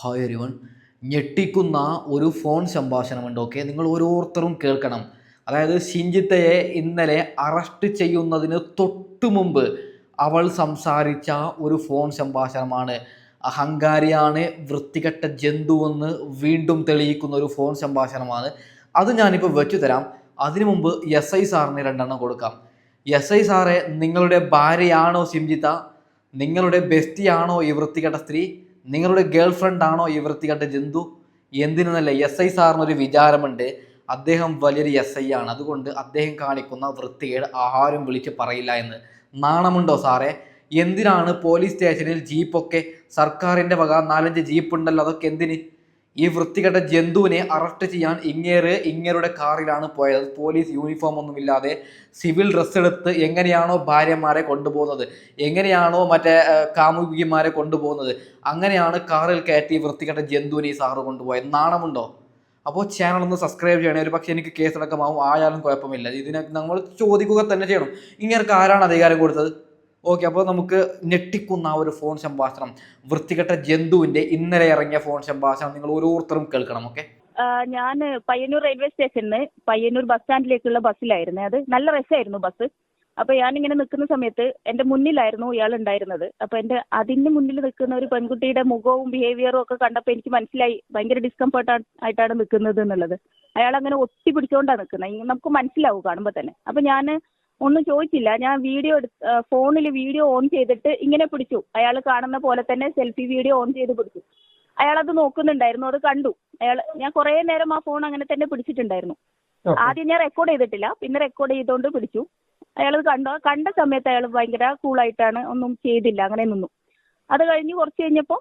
Hi everyone ഞെട്ടിക്കുന്ന ഒരു phone സംഭാഷണമുണ്ട് okay നിങ്ങൾ ഓരോരുത്തരും കേൾക്കണം. അതായത് ഷിഞ്ചിത്തയെ ഇന്നലെ അറസ്റ്റ് ചെയ്യുന്നതിന് തൊട്ടു മുമ്പ് അവൾ സംസാരിച്ച ഒരു ഫോൺ സംഭാഷണമാണ്. അഹങ്കാരിയാണ് വൃത്തികെട്ട ജന്തുവെന്ന് വീണ്ടും തെളിയിക്കുന്ന ഒരു ഫോൺ സംഭാഷണമാണ്. അത് ഞാനിപ്പോൾ വെച്ചു തരാം അതിനു മുമ്പ് എസ് ഐ സാറിന് രണ്ടെണ്ണം കൊടുക്കാം. എസ് ഐ സാറെ നിങ്ങളുടെ ഭാര്യയാണോ സിംജിത്ത നിങ്ങളുടെ ബെസ്റ്റിയാണോ ഈ വൃത്തികെട്ട സ്ത്രീ? നിങ്ങളുടെ ഗേൾ ഫ്രണ്ട് ആണോ ഈ വൃത്തികെട്ട ജന്തു? എന്തിനെന്നല്ല എസ് ഐ സാറിനൊരു വിചാരമുണ്ട്. അദ്ദേഹം വലിയൊരു എസ് ഐ ആണ്. അതുകൊണ്ട് അദ്ദേഹം കാണിക്കുന്ന വൃത്തികേട് ആരും വിളിച്ച് പറയില്ല എന്ന്. നാണമുണ്ടോ സാറേ? എന്തിനാണ് പോലീസ് സ്റ്റേഷനിൽ ജീപ്പൊക്കെ സർക്കാരിന്റെ വക നാലഞ്ച് ജീപ്പ് ഉണ്ടല്ലോ അതൊക്കെ എന്തിന്? ഈ വൃത്തികെട്ട ജന്തുവിനെ അറസ്റ്റ് ചെയ്യാൻ ഇങ്ങേറ് ഇങ്ങേരുടെ കാറിലാണ് പോയത്. പോലീസ് യൂണിഫോം ഒന്നുമില്ലാതെ സിവിൽ ഡ്രസ്സ് എടുത്ത് എങ്ങനെയാണോ ഭാര്യമാരെ കൊണ്ടുപോകുന്നത് എങ്ങനെയാണോ മറ്റേ കാമുകിമാരെ കൊണ്ടുപോകുന്നത് അങ്ങനെയാണ് കാറിൽ കയറ്റി വൃത്തികെട്ട ജന്തുവിനെ ഈ സാറ് കൊണ്ടുപോയത്. നാണമുണ്ടോ? അപ്പോൾ ചാനൽ ഒന്ന് സബ്സ്ക്രൈബ് ചെയ്യണേ. ഒരു പക്ഷേ എനിക്ക് കേസടക്കമാവും ആയാലും കുഴപ്പമില്ല. ഇതിനെ നമ്മൾ ചോദിക്കുക തന്നെ ചെയ്യണം. ഇങ്ങനെ ആരാണ് അധികാരം കൊടുത്തത്? ഓക്കെ അപ്പോൾ നമുക്ക് ഞെട്ടിക്കുന്ന ആ ഒരു ഫോൺ സംഭാഷണം. വൃത്തികെട്ട ജന്തുവിന്റെ ഇന്നലെ ഇറങ്ങിയ ഫോൺ സംഭാഷണം നിങ്ങൾ ഓരോരുത്തരും കേൾക്കണം ഓക്കെ? ഞാൻ പയ്യന്നൂർ റെയിൽവേ സ്റ്റേഷനിൽ പയ്യന്നൂർ ബസ് സ്റ്റാൻഡിലേക്കുള്ള ബസ്സിലായിരുന്നു. അത് നല്ല രസമായിരുന്നു ബസ്. അപ്പൊ ഞാനിങ്ങനെ നിൽക്കുന്ന സമയത്ത് എന്റെ മുന്നിലായിരുന്നു ഇയാൾ ഉണ്ടായിരുന്നത്. അപ്പൊ എന്റെ അതിന് മുന്നിൽ നിൽക്കുന്ന ഒരു പെൺകുട്ടിയുടെ മുഖവും ബിഹേവിയറും ഒക്കെ കണ്ടപ്പോൾ എനിക്ക് മനസ്സിലായി ഭയങ്കര ഡിസ്കംഫർട്ട് ആയിട്ടാണ് നിൽക്കുന്നത് എന്നുള്ളത്. അയാൾ അങ്ങനെ ഒട്ടി പിടിച്ചോണ്ടാണ് നിൽക്കുന്നത്. നമുക്ക് മനസ്സിലാവും കാണുമ്പോൾ തന്നെ. അപ്പൊ ഞാൻ ഒന്നും ചോദിച്ചില്ല. ഞാൻ വീഡിയോ എടുത്ത് ഫോണിൽ വീഡിയോ ഓൺ ചെയ്തിട്ട് ഇങ്ങനെ പിടിച്ചു. അയാൾ കാണുന്ന പോലെ തന്നെ സെൽഫി വീഡിയോ ഓൺ ചെയ്ത് പിടിച്ചു. അയാൾ അത് നോക്കുന്നുണ്ടായിരുന്നു. അത് കണ്ടു. അയാൾ ഞാൻ കുറെ നേരം ആ ഫോൺ അങ്ങനെ തന്നെ പിടിച്ചിട്ടുണ്ടായിരുന്നു. ആദ്യം ഞാൻ റെക്കോർഡ് ചെയ്തിട്ടില്ല. പിന്നെ റെക്കോർഡ് ചെയ്തുകൊണ്ട് പിടിച്ചു. അയാൾ കണ്ടു? കണ്ട സമയത്ത് അയാൾ ഭയങ്കര കൂളായിട്ടാണ് ഒന്നും ചെയ്തില്ല. അങ്ങനെ നിന്നു. അത് കഴിഞ്ഞ് കുറച്ച് കഴിഞ്ഞപ്പോൾ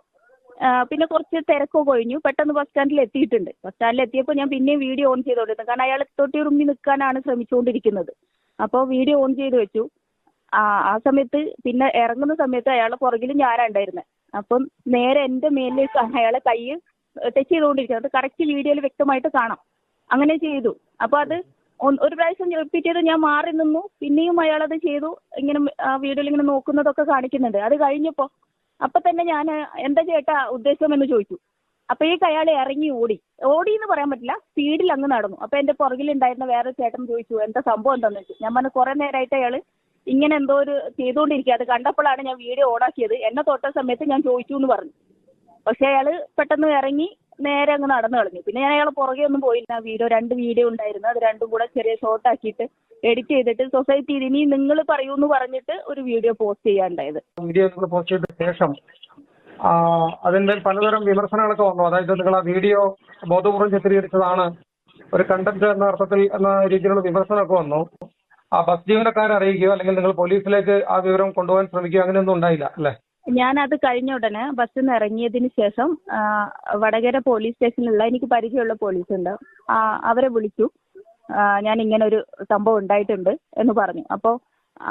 പിന്നെ കുറച്ച് തിരക്കോ കഴിഞ്ഞു. പെട്ടെന്ന് ബസ് സ്റ്റാൻഡിൽ എത്തിയിട്ടുണ്ട്. ബസ് സ്റ്റാൻഡിൽ എത്തിയപ്പോൾ ഞാൻ പിന്നെയും വീഡിയോ ഓൺ ചെയ്തോണ്ടിരുന്നു. കാരണം അയാൾ തൊട്ടി ഉറുമ്പി നിൽക്കാനാണ് ശ്രമിച്ചുകൊണ്ടിരിക്കുന്നത് അപ്പോൾ വീഡിയോ ഓൺ ചെയ്ത് വെച്ചു. ആ ആ സമയത്ത് പിന്നെ ഇറങ്ങുന്ന സമയത്ത് അയാളെ പുറകിൽ ഞാനാ ഉണ്ടായിരുന്നത് അപ്പം നേരെ എന്റെ മേലിലേക്ക് അയാളെ കൈ ടച്ച് ചെയ്തുകൊണ്ടിരിക്കുന്നത് അത് കറക്റ്റ് വീഡിയോയിൽ വ്യക്തമായിട്ട് കാണാം. അങ്ങനെ ചെയ്തു. അപ്പോൾ അത് ഒരു പ്രാവശ്യം റിപ്പീറ്റ് ചെയ്ത് ഞാൻ മാറി നിന്നു. പിന്നെയും അയാൾ അത് ചെയ്തു. ഇങ്ങനെ ആ വീഡിയോയിൽ ഇങ്ങനെ നോക്കുന്നതൊക്കെ കാണിക്കുന്നുണ്ട്. അത് കഴിഞ്ഞപ്പോൾ അപ്പം തന്നെ ഞാൻ എന്താ ചേട്ടാ ഉദ്ദേശം? എന്ന് ചോദിച്ചു. അപ്പോഴേക്ക് അയാൾ ഇറങ്ങി ഓടി. ഓടി എന്ന് പറയാൻ പറ്റില്ല സ്പീഡിൽ അങ്ങ് നടന്നു. അപ്പോൾ എന്റെ പുറകിലുണ്ടായിരുന്ന വേറെ ചേട്ടൻ ചോദിച്ചു എന്താ സംഭവം എന്താണെന്ന് വെച്ചു ഞാൻ പറഞ്ഞു കുറെ നേരമായിട്ട് അയാൾ ഇങ്ങനെ എന്തോ ഒരു ചെയ്തുകൊണ്ടിരിക്കുക അത് കണ്ടപ്പോഴാണ് ഞാൻ വീഡിയോ ഓടാക്കിയത് എന്നെ തൊട്ട സമയത്ത് ഞാൻ ചോദിച്ചു എന്ന് പറഞ്ഞു. പക്ഷെ അയാൾ പെട്ടെന്ന് ഇറങ്ങി നേരെ അങ്ങ് നടന്നു കളഞ്ഞു. പിന്നെ ഞാൻ അയാളെ പുറകെ ഒന്നും പോയില്ല. വീഡിയോ രണ്ട് വീഡിയോ ഉണ്ടായിരുന്നു. അത് രണ്ടും കൂടെ ചെറിയ ഷോർട്ട് ആക്കിയിട്ട് എഡിറ്റ് ചെയ്തിട്ട് സൊസൈറ്റി ഇനി നിങ്ങൾ പറയൂന്ന് പറഞ്ഞിട്ട് ഒരു വീഡിയോ പോസ്റ്റ് ചെയ്യാണ്ടായത് വീഡിയോ പോസ്റ്റ് ചെയ്ത ശേഷം അതിന്റെ പലതരം വിമർശനങ്ങളൊക്കെ വന്നു. അതായത് നിങ്ങൾ ആ വീഡിയോ ബോധപൂർവം ചിത്രീകരിച്ചതാണ് ഒരു കണ്ടന്റ് എന്ന അർത്ഥത്തിൽ എന്ന രീതിയിലുള്ള വിമർശനമൊക്കെ വന്നു. ആ ബസ് ജീവനക്കാരെ അറിയിക്കുകയോ അല്ലെങ്കിൽ നിങ്ങൾ പോലീസിലേക്ക് ആ വിവരം കൊണ്ടുപോകാൻ ശ്രമിക്കുകയോ അങ്ങനെയൊന്നും ഉണ്ടായില്ല അല്ലേ? ഞാൻ അത് കഴിഞ്ഞ ഉടനെ ബസ്സിൽ നിന്ന് ഇറങ്ങിയതിന് ശേഷം വടകര പോലീസ് സ്റ്റേഷനിലുള്ള എനിക്ക് പരിചയമുള്ള പോലീസ് ഉണ്ട്. അവരെ വിളിച്ചു. ഞാൻ ഇങ്ങനെ ഒരു സംഭവം ഉണ്ടായിട്ടുണ്ട് എന്ന് പറഞ്ഞു. അപ്പോൾ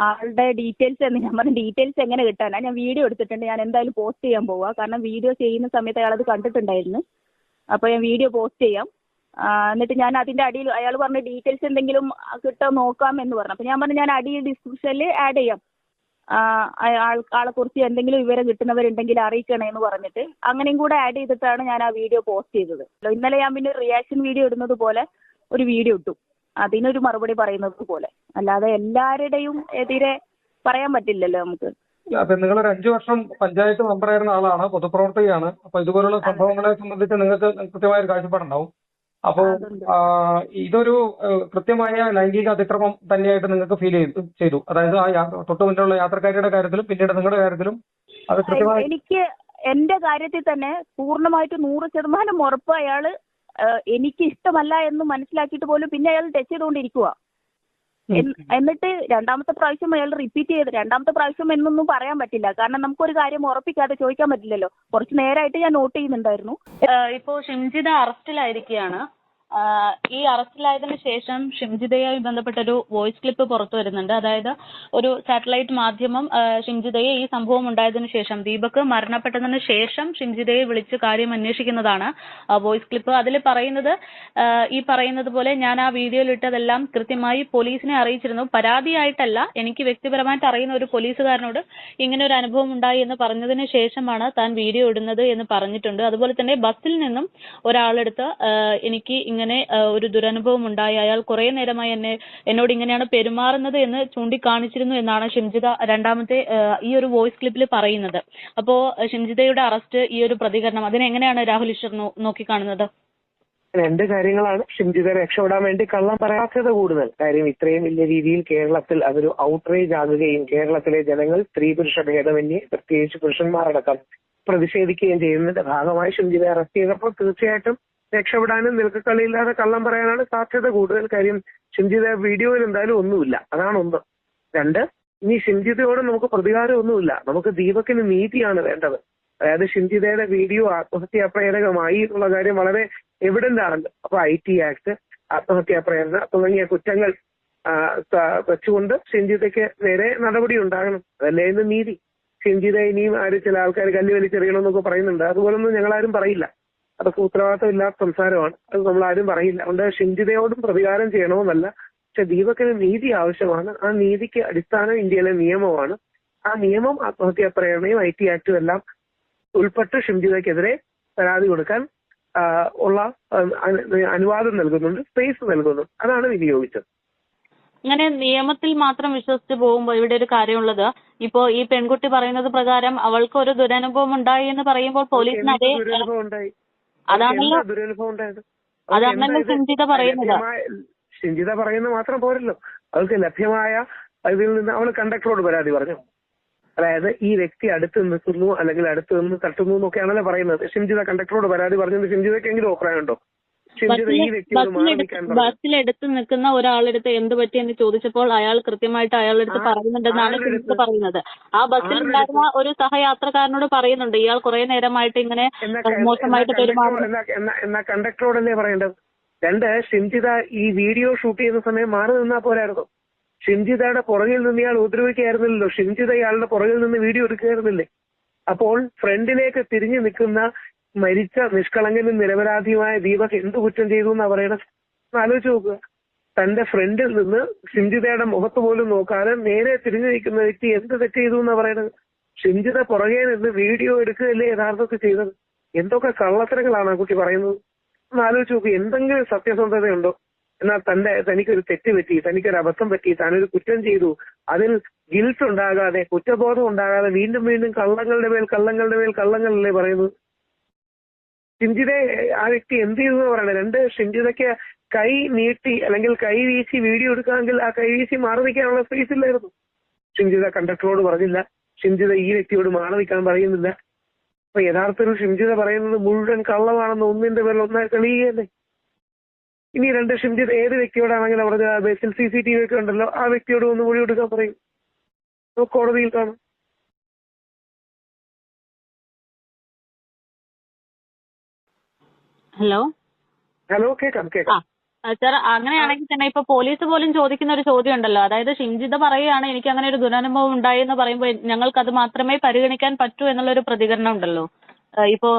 ആളുടെ ഡീറ്റെയിൽസ് എന്ന് ഞാൻ പറഞ്ഞ ഡീറ്റെയിൽസ് എങ്ങനെ കിട്ടാനാ ഞാൻ വീഡിയോ എടുത്തിട്ടുണ്ട്. ഞാൻ എന്തായാലും പോസ്റ്റ് ചെയ്യാൻ പോവാ. കാരണം വീഡിയോ ചെയ്യുന്ന സമയത്ത് അയാൾ അത് കണ്ടിട്ടുണ്ടായിരുന്നു. അപ്പോൾ ഞാൻ വീഡിയോ പോസ്റ്റ് ചെയ്യാം. എന്നിട്ട് ഞാൻ അതിന്റെ അടിയിൽ അയാൾ പറഞ്ഞ ഡീറ്റെയിൽസ് എന്തെങ്കിലും കിട്ടോ നോക്കാം എന്ന് പറഞ്ഞു. അപ്പോൾ ഞാൻ പറഞ്ഞു ഞാൻ അടിയിൽ ഡിസ്ക്രിപ്ഷനിൽ ആഡ് ചെയ്യാം. ആളെ കുറിച്ച് എന്തെങ്കിലും വിവരം കിട്ടുന്നവരുണ്ടെങ്കിൽ അറിയിക്കണേ എന്ന് പറഞ്ഞിട്ട് അങ്ങനെയും കൂടെ ആഡ് ചെയ്തിട്ടാണ് ഞാൻ ആ വീഡിയോ പോസ്റ്റ് ചെയ്തത്. ഇന്നലെ ഞാൻ പിന്നെ റിയാക്ഷൻ വീഡിയോ ഇടുന്നത് പോലെ ഒരു വീഡിയോ ഇട്ടു. അതിനൊരു മറുപടി പറയുന്നത് പോലെ. അല്ലാതെ എല്ലാവരുടെയും എതിരെ പറയാൻ പറ്റില്ലല്ലോ നമുക്ക്. അപ്പൊ നിങ്ങൾ ഒരു അഞ്ചു വർഷം പഞ്ചായത്ത് മെമ്പറായിരുന്ന ആളാണ് പൊതുപ്രവർത്തകയാണ്. അപ്പൊ ഇതുപോലുള്ള സംഭവങ്ങളെ സംബന്ധിച്ച് നിങ്ങൾക്ക് കൃത്യമായ ഒരു കാഴ്ചപ്പാടുണ്ടാവും. അപ്പൊ. ഇതൊരു കൃത്യമായ ലൈംഗിക അതിക്രമം തന്നെയായിട്ട് നിങ്ങൾക്ക് ഫീൽ ചെയ്തു ചെയ്തു. അതായത് ആ തൊട്ടു മുന്നിലുള്ള യാത്രക്കാരുടെ കാര്യത്തിലും പിന്നീട് നിങ്ങളുടെ കാര്യത്തിലും അത് കൃത്യമായി എനിക്ക് എന്റെ കാര്യത്തിൽ തന്നെ പൂർണമായിട്ട് നൂറ് ശതമാനം ഉറപ്പ് അയാൾ എനിക്ക് ഇഷ്ടമല്ല എന്ന് മനസ്സിലാക്കിയിട്ട് പോലും പിന്നെ അയാൾ ടച്ച് ചെയ്തുകൊണ്ടിരിക്കുക എന്നിട്ട് രണ്ടാമത്തെ പ്രാവശ്യം അയാൾ റിപ്പീറ്റ് ചെയ്ത് രണ്ടാമത്തെ പ്രാവശ്യം എന്നൊന്നും പറയാൻ പറ്റില്ല. കാരണം നമുക്കൊരു കാര്യം ഉറപ്പിക്കാതെ ചോദിക്കാൻ പറ്റില്ലല്ലോ. കുറച്ച് നേരമായിട്ട് ഞാൻ നോട്ട് ചെയ്യുന്നുണ്ടായിരുന്നു. ഇപ്പോ ഷിംജിത അറസ്റ്റിലായിരിക്കുകയാണ്. ഈ അറസ്റ്റിലായതിനു ശേഷം ഷിംജിതയുമായി ബന്ധപ്പെട്ടൊരു വോയിസ് ക്ലിപ്പ് പുറത്തു വരുന്നുണ്ട്. അതായത് ഒരു സാറ്റലൈറ്റ് മാധ്യമം ഷിംജിതയെ ഈ സംഭവം ഉണ്ടായതിനു ശേഷം ദീപക് മരണപ്പെട്ടതിന് ശേഷം ഷിംജിതയെ വിളിച്ച് കാര്യം അന്വേഷിക്കുന്നതാണ് വോയിസ് ക്ലിപ്പ്. അതിൽ പറയുന്നത് ഈ പറയുന്നത് പോലെ ഞാൻ ആ വീഡിയോയിൽ ഇട്ടതെല്ലാം കൃത്യമായി പോലീസിനെ അറിയിച്ചിരുന്നു. പരാതിയായിട്ടല്ല എനിക്ക് വ്യക്തിപരമായിട്ട് അറിയുന്ന ഒരു പോലീസുകാരനോട് ഇങ്ങനെ ഒരു അനുഭവം ഉണ്ടായി എന്ന് പറഞ്ഞതിന് ശേഷമാണ് താൻ വീഡിയോ ഇടുന്നത് എന്ന് പറഞ്ഞിട്ടുണ്ട്. അതുപോലെ തന്നെ ബസ്സിൽ നിന്നും ഒരാളെടുത്ത് എനിക്ക് ഇങ്ങനെ ഒരു ദുരനുഭവം ഉണ്ടായി. അയാൾ കുറെ നേരമായി എന്നെ എന്നോട് ഇങ്ങനെയാണ് പെരുമാറുന്നത് എന്ന് ചൂണ്ടിക്കാണിച്ചിരുന്നു എന്നാണ് ഷിംജിത രണ്ടാമത്തെ ഈ ഒരു വോയിസ് ക്ലിപ്പിൽ പറയുന്നത്. അപ്പോ ഷിംജിതയുടെ അറസ്റ്റ് ഈ ഒരു പ്രതികരണം അതിനെങ്ങനെയാണ് രാഹുൽ ഈശ്വർ നോക്കി നോക്കിക്കാണുന്നത്? രണ്ട് കാര്യങ്ങളാണ് ഷിംജിത രക്ഷപ്പെടാൻ വേണ്ടി കള്ളം പറയാത്തത് കൂടുതൽ. കാര്യം ഇത്രയും വലിയ രീതിയിൽ കേരളത്തിൽ അതൊരു ഔട്ട്റേജ് ആകുകയും കേരളത്തിലെ ജനങ്ങൾ സ്ത്രീ പുരുഷ ഭേദമന്യേ പ്രത്യേകിച്ച് പുരുഷന്മാരടക്കം പ്രതിഷേധിക്കുകയും ചെയ്യുന്നതിന്റെ ഭാഗമായി ഷിംജിത അറസ്റ്റ് ചെയ്തപ്പോൾ തീർച്ചയായിട്ടും രക്ഷപ്പെടാനും നിൽക്കക്കളിയില്ലാതെ കള്ളം പറയാനാണ് സാധ്യത കൂടുതൽ കാര്യം. ഷിംജിത വീഡിയോയിൽ എന്തായാലും ഒന്നുമില്ല. അതാണ് ഒന്ന്. രണ്ട് ഇനി ഷിംജിതയോട് നമുക്ക് പ്രതികാരം ഒന്നുമില്ല നമുക്ക് ദീപക്കിന് നീതിയാണ് വേണ്ടത്. അതായത് ഷിംജിതയുടെ വീഡിയോ ആത്മഹത്യാ പ്രേരകമായി എന്നുള്ള കാര്യം വളരെ എവിഡന്റ് ആണല്ലോ. അപ്പൊ ഐ ടി ആക്ട് ആത്മഹത്യാ പ്രേരണ തുടങ്ങിയ കുറ്റങ്ങൾ വെച്ചുകൊണ്ട് ഷിംജിതയ്ക്ക് നേരെ നടപടി ഉണ്ടാകണം. അതല്ലേ ഇന്ന് നീതി. ഷിംജിത ഇനിയും ആര് ചില ആൾക്കാർ കല്ലുവലിച്ചെറിയണം എന്നൊക്കെ പറയുന്നുണ്ട്. അതുപോലൊന്നും ഞങ്ങളാരും പറയില്ല. അതൊക്കെ ഉത്തരവാദിത്തമില്ലാത്ത സംസാരമാണ്. അത് നമ്മൾ ആരും പറയില്ല. അതുകൊണ്ട് ഷിൻജിതയോടും പ്രതികാരം ചെയ്യണമെന്നല്ല. പക്ഷെ ദീപക്കിന് നീതി ആവശ്യമാണ്. ആ നീതിക്ക് അടിസ്ഥാനം ഇന്ത്യയിലെ നിയമമാണ്. ആ നിയമം ആത്മഹത്യാ പ്രേരണയും ഐ ടി ആക്ടും എല്ലാം ഉൾപ്പെട്ട് ഷിംജിതയ്ക്കെതിരെ പരാതി കൊടുക്കാൻ ഉള്ള അനുവാദം നൽകുന്നുണ്ട് സ്പേസ് നൽകുന്നു അതാണ് വിനിയോഗിച്ചത്. അങ്ങനെ നിയമത്തിൽ മാത്രം വിശ്വസിച്ച് പോകുമ്പോൾ ഇവിടെ ഒരു കാര്യമുള്ളത് ഇപ്പോ ഈ പെൺകുട്ടി പറയുന്നത് പ്രകാരം അവൾക്ക് ഒരു ദുരനുഭവം ഉണ്ടായി എന്ന് പറയുമ്പോൾ പോലീസിന് അതേ എന്ത് ദുരനുഭവം ഉണ്ടായി. അതാണല്ലോ അതാണല്ലോ സിഞ്ചിത? പറയുന്നത്. സിഞ്ചിത പറയുന്നത് മാത്രം പോരല്ലോ. അവൾക്ക് ലഭ്യമായ ഇതിൽ നിന്ന് അവൾ കണ്ടക്ടറോട് പരാതി പറഞ്ഞു. അതായത് ഈ വ്യക്തി അടുത്ത് നിൽക്കുന്നു അല്ലെങ്കിൽ അടുത്ത് നിന്ന് തട്ടുന്നു എന്നൊക്കെയാണല്ലോ പറയുന്നത്. ഷിംജിത കണ്ടക്ടറോട് പരാതി പറഞ്ഞത് ഷിംജിതയ്ക്കെങ്കിലും അഭിപ്രായമുണ്ടോ? ഷിംജിത ബസ്സിലെടുത്ത് നിൽക്കുന്ന ഒരാളെടുത്ത് എന്ത് പറ്റി എന്ന് ചോദിച്ചപ്പോൾ അയാൾ കൃത്യമായിട്ട് അയാളെടുത്ത് പറയുന്നുണ്ടെന്നാണ് ഷിംജിത പറയുന്നത്. ആ ബസ്സിൽ ഉണ്ടായിരുന്ന ഒരു സഹയാത്രക്കാരനോട് പറയുന്നുണ്ട്. ഇയാൾ കുറെ നേരമായിട്ട് ഇങ്ങനെ മോശമായിട്ട് പെരുമാറുന്നുണ്ട് പെരുമാറുന്നു. കണ്ടക്ടറോടല്ലേ പറയേണ്ടത്? രണ്ട് ഷിംജിത ഈ വീഡിയോ ഷൂട്ട് ചെയ്യുന്ന സമയം മാറി നിന്നാ പോരായിരുന്നു. ഷിംജിതയുടെ പുറകിൽ നിന്ന് ഇയാൾ ഉപദ്രവിക്കായിരുന്നില്ലല്ലോ ഷിംജിത ഇയാളുടെ പുറകിൽ നിന്ന് വീഡിയോ എടുക്കുകയായിരുന്നില്ലേ? അപ്പോൾ ഫ്രണ്ടിലേക്ക് തിരിഞ്ഞു നിൽക്കുന്ന മരിച്ച നിഷ്കളങ്കനും നിരപരാധിയുമായ ദീപക് എന്ത് കുറ്റം ചെയ്തു എന്നാ പറയണത്? ആലോചിച്ച് നോക്കുക തന്റെ ഫ്രണ്ടിൽ നിന്ന് ഷിംജിതയുടെ മുഖത്ത് പോലും നോക്കാതെ നേരെ തിരിഞ്ഞു നിൽക്കുന്ന വ്യക്തി എന്ത് തെറ്റ് ചെയ്തു എന്നാ പറയണത്? ഷിംജിത പുറകെ നിന്ന് വീഡിയോ എടുക്കുകയല്ലേ യഥാർത്ഥത്തിൽ ചെയ്തത്? എന്തൊക്കെ കള്ളത്തരങ്ങളാണ് ആ കുട്ടി പറയുന്നത്? ഒന്ന് ആലോചിച്ച് നോക്കൂ എന്തെങ്കിലും സത്യസന്ധതയുണ്ടോ? എന്നാൽ തന്റെ തനിക്കൊരു തെറ്റ് പറ്റി തനിക്കൊരു അബദ്ധം പറ്റി താനൊരു കുറ്റം ചെയ്തു അതിൽ ഗിൽറ്റ് ഉണ്ടാകാതെ കുറ്റബോധം ഉണ്ടാകാതെ വീണ്ടും വീണ്ടും കള്ളങ്ങളുടെ മേൽ കള്ളങ്ങളുടെ മേൽ കള്ളങ്ങളല്ലേ പറയുന്നത്? ഷിംജിതെ ആ വ്യക്തി എന്ത് ചെയ്തു എന്ന് പറയണത് രണ്ട് ഷിംജിതയ്ക്ക് കൈ നീട്ടി അല്ലെങ്കിൽ കൈ വീശി വീഡിയോ എടുക്കാമെങ്കിൽ ആ കൈ വീശി മാറി നിൽക്കാനുള്ള സ്പേസ് ഇല്ലായിരുന്നു. ഷിംജിത കണ്ടക്ടറോട് പറഞ്ഞില്ല. ഷിംജിത ഈ വ്യക്തിയോട് മാറി നിൽക്കാൻ പറയുന്നില്ല. അപ്പൊ യഥാർത്ഥത്തിൽ ഷിംജിത പറയുന്നത് മുഴുവൻ കള്ളമാണെന്ന് ഒന്നിന്റെ പേരിൽ ഒന്നായി തെളിയുകയല്ലേ? ഇനി രണ്ട് ഷിംജിത ഏത് വ്യക്തിയോടാണെങ്കിലും അവിടെ ബസ്സിൽ സി സി ടി വി ഒക്കെ ഉണ്ടല്ലോ ആ വ്യക്തിയോട് ഒന്ന് മൊഴി എടുക്കാൻ പറയും. കോടതിയിൽ കാണാം. ഹലോ? ഹലോ കേൾക്കാം കേൾക്കാം ആ സാർ അങ്ങനെയാണെങ്കിൽ തന്നെ ഇപ്പൊ പോലീസ് പോലും ചോദിക്കുന്ന ഒരു ചോദ്യം ഉണ്ടല്ലോ അതായത് ഷിംജിത പറയുകയാണ് എനിക്ക് അങ്ങനെ ഒരു ദുരനുഭവം ഉണ്ടായി എന്ന് പറയുമ്പോൾ ഞങ്ങൾക്ക് അത് മാത്രമേ പരിഗണിക്കാൻ പറ്റൂ എന്നുള്ള ഒരു പ്രതികരണം ഉണ്ടല്ലോ. ഇപ്പോ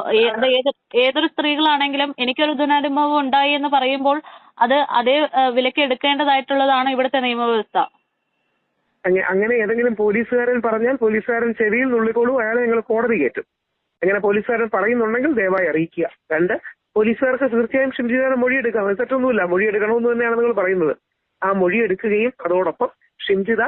ഏതൊരു സ്ത്രീകളാണെങ്കിലും എനിക്കൊരു ദുരനുഭവം ഉണ്ടായി എന്ന് പറയുമ്പോൾ അത് അതേ വിലക്ക് എടുക്കേണ്ടതായിട്ടുള്ളതാണ് ഇവിടുത്തെ നിയമവ്യവസ്ഥ. അങ്ങനെ ഏതെങ്കിലും പോലീസുകാരൻ പറഞ്ഞാൽ പോലീസുകാരൻ ചെവിയിൽ നുള്ളിക്കോളൂ അയാളെ ഞങ്ങൾ കോടതി കയറ്റും. അങ്ങനെ പോലീസുകാരൻ പറയുന്നുണ്ടെങ്കിൽ ദയവായി അറിയിക്കുക. രണ്ട് പോലീസുകാർക്ക് തീർച്ചയായും ഷിംജിതയുടെ മൊഴി എടുക്കാം അത് തെറ്റൊന്നുമില്ല. മൊഴി എടുക്കണമെന്ന് തന്നെയാണ് നിങ്ങൾ പറയുന്നത്. ആ മൊഴി എടുക്കുകയും അതോടൊപ്പം ഷിംജിത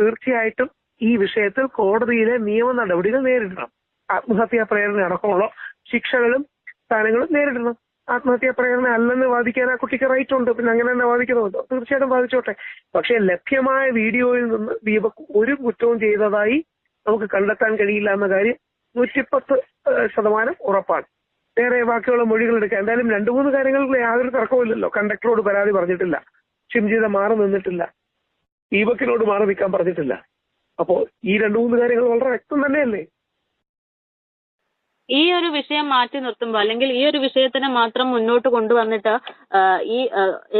തീർച്ചയായിട്ടും ഈ വിഷയത്തിൽ കോടതിയിലെ നിയമ നടപടികൾ നേരിടണം. ആത്മഹത്യാ പ്രേരണ അടക്കമുള്ള ശിക്ഷകളും സ്ഥാനങ്ങളും നേരിടണം. ആത്മഹത്യാ പ്രേരണ അല്ലെന്ന് വാദിക്കാൻ ആ കുട്ടിക്ക് റൈറ്റ് ഉണ്ട്. പിന്നെ അങ്ങനെ തന്നെ വാദിക്കണമല്ലോ. തീർച്ചയായിട്ടും വാദിച്ചോട്ടെ. പക്ഷെ ലഭ്യമായ വീഡിയോയിൽ നിന്ന് ദീപക് ഒരു കുറ്റവും ചെയ്തതായി നമുക്ക് കണ്ടെത്താൻ കഴിയില്ല എന്ന കാര്യം നൂറ്റിപ്പത്ത് ശതമാനം ഉറപ്പാണ്. വേറെ ബാക്കിയുള്ള മൊഴികൾ എടുക്കാം എന്തായാലും രണ്ടു മൂന്ന് കാര്യങ്ങളിൽ യാതൊരു തർക്കവുമില്ലല്ലോ. കണ്ടക്ടറോട് പരാതി പറഞ്ഞിട്ടില്ല. ഷിംജിത മാറി നിന്നിട്ടില്ല. ദീപക്കിനോട് മാറി നിൽക്കാൻ പറഞ്ഞിട്ടില്ല. അപ്പോ ഈ രണ്ടു മൂന്ന് കാര്യങ്ങൾ വളരെ വ്യക്തം തന്നെയല്ലേ? ഈ ഒരു വിഷയം മാറ്റി നിർത്തുമ്പോൾ അല്ലെങ്കിൽ ഈ ഒരു വിഷയത്തിനെ മാത്രം മുന്നോട്ട് കൊണ്ടുവന്നിട്ട് ഈ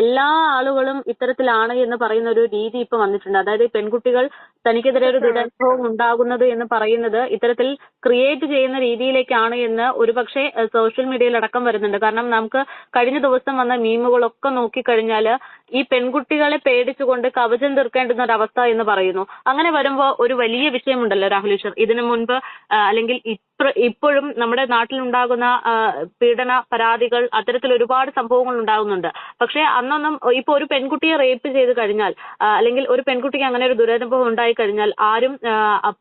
എല്ലാ ആളുകളും ഇത്തരത്തിലാണ് എന്ന് പറയുന്ന ഒരു രീതി ഇപ്പൊ വന്നിട്ടുണ്ട്. അതായത് ഈ പെൺകുട്ടികൾ തനിക്കെതിരെ ഒരു ദുരനുഭവം ഉണ്ടാകുന്നത് എന്ന് പറയുന്നത് ഇത്തരത്തിൽ ക്രിയേറ്റ് ചെയ്യുന്ന രീതിയിലേക്കാണ് എന്ന് ഒരുപക്ഷെ സോഷ്യൽ മീഡിയയിൽ അടക്കം വരുന്നുണ്ട്. കാരണം നമുക്ക് കഴിഞ്ഞ ദിവസം വന്ന മീമുകളൊക്കെ നോക്കിക്കഴിഞ്ഞാൽ ഈ പെൺകുട്ടികളെ പേടിച്ചുകൊണ്ട് കവചം തീർക്കേണ്ടുന്ന ഒരു അവസ്ഥ എന്ന് പറയുന്നു. അങ്ങനെ വരുമ്പോൾ ഒരു വലിയ വിഷയമുണ്ടല്ലോ രാഹുൽ ഈശ്വർ. ഇതിനു മുൻപ് അല്ലെങ്കിൽ ഇപ്പോഴും നമ്മുടെ നാട്ടിലുണ്ടാകുന്ന പീഡന പരാതികൾ അത്തരത്തിൽ ഒരുപാട് സംഭവങ്ങൾ ഉണ്ടാകുന്നുണ്ട്. പക്ഷെ അന്നൊന്നും ഇപ്പൊ ഒരു പെൺകുട്ടിയെ റേപ്പ് ചെയ്ത് കഴിഞ്ഞാൽ അല്ലെങ്കിൽ ഒരു പെൺകുട്ടിക്ക് അങ്ങനെ ഒരു ദുരനുഭവം ഉണ്ടായി കഴിഞ്ഞാൽ ആരും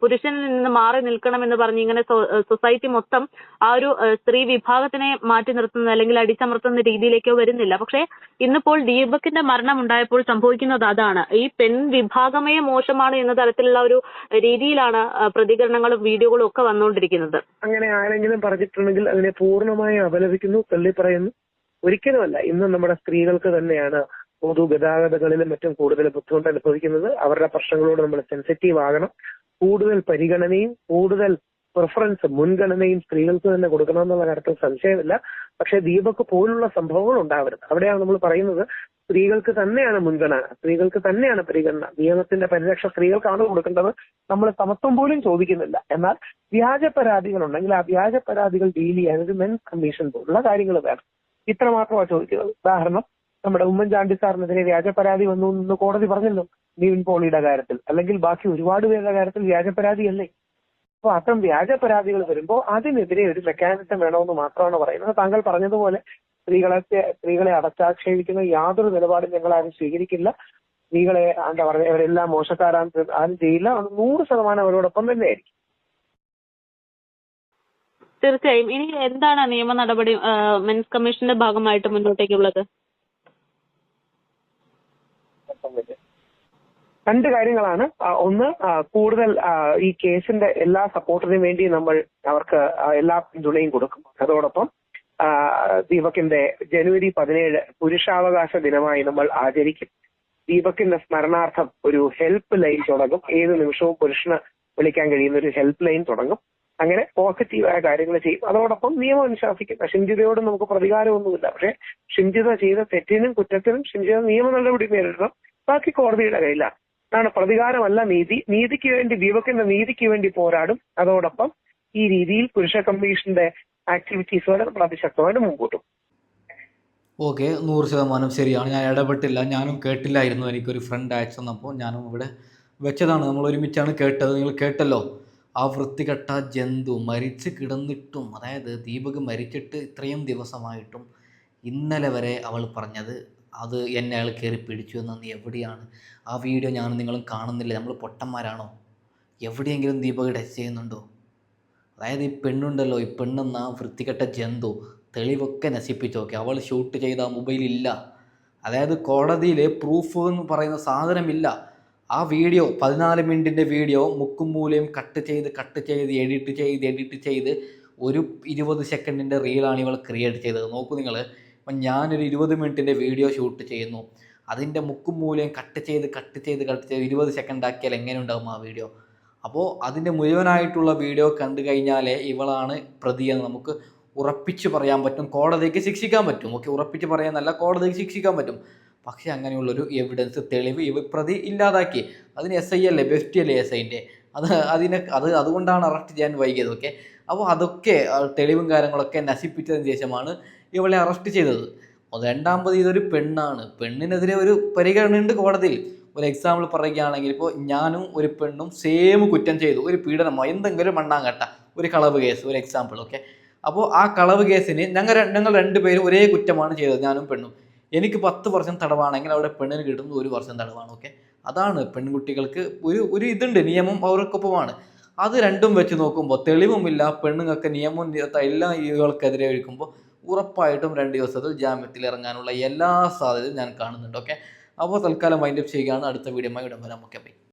പുരുഷനിൽ നിന്ന് മാറി നിൽക്കണമെന്ന് പറഞ്ഞ് ഇങ്ങനെ സൊസൈറ്റി മൊത്തം ആ ഒരു സ്ത്രീ വിഭാഗത്തിനെ മാറ്റി നിർത്തുന്ന അല്ലെങ്കിൽ അടിച്ചമർത്തുന്ന രീതിയിലേക്കോ വരുന്നില്ല. പക്ഷെ ഇന്നിപ്പോൾ ദീപകിന്റെ മരണം ഉണ്ടായപ്പോൾ സംഭവിക്കുന്നത് അതാണ്. ഈ പെൺ വിഭാഗമേ മോശമാണ് എന്ന തരത്തിലുള്ള ഒരു രീതിയിലാണ് പ്രതികരണങ്ങളും വീഡിയോകളും ഒക്കെ വന്നുകൊണ്ടിരിക്കുന്നത്. അങ്ങനെ ആരെങ്കിലും പറഞ്ഞിട്ടുണ്ടെങ്കിൽ അതിനെ പൂർണമായി അപലപിക്കുന്നു തള്ളി പറയുന്നു. ഒരിക്കലുമല്ല. ഇന്ന് നമ്മുടെ സ്ത്രീകൾക്ക് തന്നെയാണ് പൊതുഗതാഗതങ്ങളിലും മറ്റും കൂടുതൽ ബുദ്ധിമുട്ട് അനുഭവിക്കുന്നത്. അവരുടെ പ്രശ്നങ്ങളോട് നമ്മൾ സെൻസിറ്റീവ് ആകണം. കൂടുതൽ പരിഗണനയും കൂടുതൽ പ്രിഫറൻസ് മുൻഗണനയും സ്ത്രീകൾക്ക് തന്നെ കൊടുക്കണം എന്നുള്ള കാര്യത്തിൽ സംശയമില്ല. പക്ഷെ ദീപക് പോലുള്ള സംഭവങ്ങൾ ഉണ്ടാവരുത് അവിടെയാണ് നമ്മൾ പറയുന്നത് സ്ത്രീകൾക്ക് തന്നെയാണ് മുൻഗണന. സ്ത്രീകൾക്ക് തന്നെയാണ് പരിഗണന. നിയമത്തിന്റെ പരിരക്ഷ സ്ത്രീകൾക്കാണ് കൊടുക്കേണ്ടത്. നമ്മൾ സമത്വം പോലും ചോദിക്കുന്നില്ല. എന്നാൽ വ്യാജ പരാതികൾ ഉണ്ടെങ്കിൽ ആ വ്യാജ പരാതികൾ ഡീൽ ചെയ്യാൻ ഒരു മെൻസ് കമ്മീഷൻ പോലുള്ള കാര്യങ്ങൾ വേണം. ഇത്ര മാത്രമാണ് ചോദിക്കുന്നത്. ഉദാഹരണം നമ്മുടെ ഉമ്മൻചാണ്ടി സാറിനെതിരെ വ്യാജ പരാതി വന്നു എന്ന് കോടതി പറഞ്ഞല്ലോ നിവിൻ പോളിയുടെ കാര്യത്തിൽ. അല്ലെങ്കിൽ ബാക്കി ഒരുപാട് പേരുടെ കാര്യത്തിൽ വ്യാജ പരാതിയല്ലേ? അപ്പൊ അത്തരം വ്യാജ പരാതികൾ വരുമ്പോൾ അതിനെതിരെ ഒരു മെക്കാനിസം വേണമെന്ന് മാത്രമാണ് പറയുന്നത്. താങ്കൾ പറഞ്ഞതുപോലെ സ്ത്രീകളെ സ്ത്രീകളെ അടച്ചാക്ഷേപിക്കുന്ന യാതൊരു നിലപാടും ഞങ്ങൾ ആരും സ്വീകരിക്കില്ല. സ്ത്രീകളെ എന്താ പറയുക അവരെല്ലാം മോശക്കാരാണ് ആരും ചെയ്യില്ല. അത് നൂറ് ശതമാനം അവരോടൊപ്പം തന്നെ ആയിരിക്കും തീർച്ചയായും. ഇനി എന്താണ് നിയമ നടപടി മെൻസ് കമ്മീഷന്റെ ഭാഗമായിട്ട് മുന്നോട്ടേക്കുള്ളത്? രണ്ട് കാര്യങ്ങളാണ്. ഒന്ന് കൂടുതൽ ഈ കേസിന്റെ എല്ലാ സപ്പോർട്ടിനും വേണ്ടി നമ്മൾ അവർക്ക് എല്ലാ പിന്തുണയും കൊടുക്കും. അതോടൊപ്പം ആ, ദീപകിന്റെ ജനുവരി പതിനേഴ് പുരുഷാവകാശ ദിനമായി നമ്മൾ ആചരിക്കും. ദീപക്കിന്റെ സ്മരണാർത്ഥം ഒരു ഹെൽപ്പ് ലൈൻ തുടങ്ങും. ഏത് നിമിഷവും പുരുഷന് വിളിക്കാൻ കഴിയുന്ന ഒരു ഹെൽപ്പ് ലൈൻ തുടങ്ങും. അങ്ങനെ പോസിറ്റീവായ കാര്യങ്ങൾ ചെയ്യും. അതോടൊപ്പം നിയമം അനുശാസിക്കും. ഷിംജിതയോട് നമുക്ക് പ്രതികാരമൊന്നുമില്ല. പക്ഷെ ഷിംജിത ചെയ്ത തെറ്റിനും കുറ്റത്തിനും ഷിംജിത നിയമ നടപടി നേരിടണം. ബാക്കി കോടതിയുടെ കയ്യിലാണ് അതാണ് പ്രതികാരമല്ല നീതി. നീതിക്ക് വേണ്ടി ദീപക്കിന്റെ നീതിക്ക് വേണ്ടി പോരാടും. അതോടൊപ്പം ഈ രീതിയിൽ പുരുഷ കമ്മീഷന്റെ ആക്ടിവിറ്റീസുകൾ നമ്മൾ അതിശക്തമായിട്ട് മുമ്പോട്ടും ഓക്കെ നൂറ് ശതമാനം ശരിയാണ്. ഞാൻ ഇടപെട്ടില്ല ഞാനും കേട്ടില്ലായിരുന്നു എനിക്കൊരു ഫ്രണ്ട് അയച്ചു തന്നപ്പോൾ. ഞാനും ഇവിടെ വെച്ചതാണ്. നമ്മൾ ഒരുമിച്ചാണ് കേട്ടത്. നിങ്ങൾ കേട്ടല്ലോ. ആ വൃത്തികെട്ട ജന്തു മരിച്ച് കിടന്നിട്ടും അതായത് ദീപക് മരിച്ചിട്ട് ഇത്രയും ദിവസമായിട്ടും ഇന്നലെ വരെ അവൾ പറഞ്ഞത് അത് എന്നെ അയാൾ കയറി പിടിച്ചു എന്ന് നീ എവിടെയാണ്? ആ വീഡിയോ ഞാൻ നിങ്ങളും കാണുന്നില്ല. നമ്മൾ പൊട്ടന്മാരാണോ? എവിടെയെങ്കിലും ദീപക് ടച്ച് ചെയ്യുന്നുണ്ടോ? അതായത് ഈ പെണ്ണുണ്ടല്ലോ ഈ പെണ്ണെന്ന ആ വൃത്തികെട്ട ജന്തു തെളിവൊക്കെ നശിപ്പിച്ചു. നോക്കി അവൾ ഷൂട്ട് ചെയ്ത ഇല്ല. അതായത് കോടതിയിൽ പ്രൂഫ് എന്ന് പറയുന്ന സാധനമില്ല. ആ വീഡിയോ പതിനാല് മിനിറ്റിന്റെ വീഡിയോ മുക്കും മൂലയും കട്ട് ചെയ്ത് കട്ട് ചെയ്ത് എഡിറ്റ് ചെയ്ത് എഡിറ്റ് ചെയ്ത് ഒരു ഇരുപത് സെക്കൻഡിന്റെ റീലാണ് ഇവൾ ക്രിയേറ്റ് ചെയ്തത്. നോക്കൂ നിങ്ങൾ അപ്പം ഞാനൊരു ഇരുപത് മിനിറ്റിന്റെ വീഡിയോ ഷൂട്ട് ചെയ്യുന്നു. അതിന്റെ മുക്കും മൂലയും കട്ട് ചെയ്ത് കട്ട് ചെയ്ത് കട്ട് ചെയ്ത് ഇരുപത് സെക്കൻഡ് ആക്കിയാൽ എങ്ങനെ ഉണ്ടാകും ആ വീഡിയോ? അപ്പോൾ അതിന്റെ മുഴുവനായിട്ടുള്ള വീഡിയോ കണ്ടു കഴിഞ്ഞാലേ ഇവളാണ് പ്രതി എന്ന് നമുക്ക് ഉറപ്പിച്ച് പറയാൻ പറ്റും. കോടതിക്ക് ശിക്ഷിക്കാൻ പറ്റും. ഓക്കെ ഉറപ്പിച്ച് പറയാനല്ല കോടതിക്ക് ശിക്ഷിക്കാൻ പറ്റും. പക്ഷേ അങ്ങനെയുള്ളൊരു എവിഡൻസ് തെളിവ് ഇവ പ്രതി ഇല്ലാതാക്കി. അതിന് എസ് ഐ അല്ലേ? ബെസ്റ്റ് അല്ലേ എസ് ഐന്റെ അത് അതിനെ അത് അതുകൊണ്ടാണ് അറസ്റ്റ് ചെയ്യാൻ വൈകിയത്. ഓക്കെ അപ്പോൾ അതൊക്കെ തെളിവും കാര്യങ്ങളൊക്കെ നശിപ്പിച്ചതിന് ശേഷമാണ് ഇവളെ അറസ്റ്റ് ചെയ്തത്. രണ്ടാമത് ഇതൊരു പെണ്ണാണ്. പെണ്ണിനെതിരെ ഒരു പരിഗണനയുണ്ട് കോടതിയിൽ. ഒരു എക്സാമ്പിൾ പറയുകയാണെങ്കിൽ ഇപ്പോൾ ഞാനും ഒരു പെണ്ണും സെയിം കുറ്റം ചെയ്തു. ഒരു പീഡനമോ എന്തെങ്കിലും മണ്ണാങ്കട്ട ഒരു കളവ് കേസ് ഒരു എക്സാമ്പിൾ ഓക്കെ അപ്പോൾ ആ കളവ് കേസിന് ഞങ്ങൾ ഞങ്ങൾ രണ്ടുപേരും ഒരേ കുറ്റമാണ് ചെയ്തത് ഞാനും പെണ്ണും. എനിക്ക് പത്ത് വർഷം തടവാണെങ്കിൽ അവിടെ പെണ്ണിന് കിട്ടുന്നത് ഒരു വർഷം തടവാണ് ഓക്കെ അതാണ് പെൺകുട്ടികൾക്ക് ഒരു ഒരു ഇതുണ്ട് നിയമം അവർക്കൊപ്പമാണ്. അത് രണ്ടും വെച്ച് നോക്കുമ്പോൾ തെളിവുമില്ല പെണ്ണുങ്ങൾക്ക് നിയമം എല്ലാ ഇവൾക്കെതിരെ ഒഴിക്കുമ്പോൾ ഉറപ്പായിട്ടും രണ്ട് ദിവസത്തിൽ ജാമ്യത്തിൽ ഇറങ്ങാനുള്ള എല്ലാ സാധ്യതയും ഞാൻ കാണുന്നുണ്ട് ഓക്കെ അപ്പോൾ തൽക്കാലം വൈൻഡപ്പ് ചെയ്യുകയാണ്. അടുത്ത വീഡിയോ ഇവിടെ വരാം. Okay bye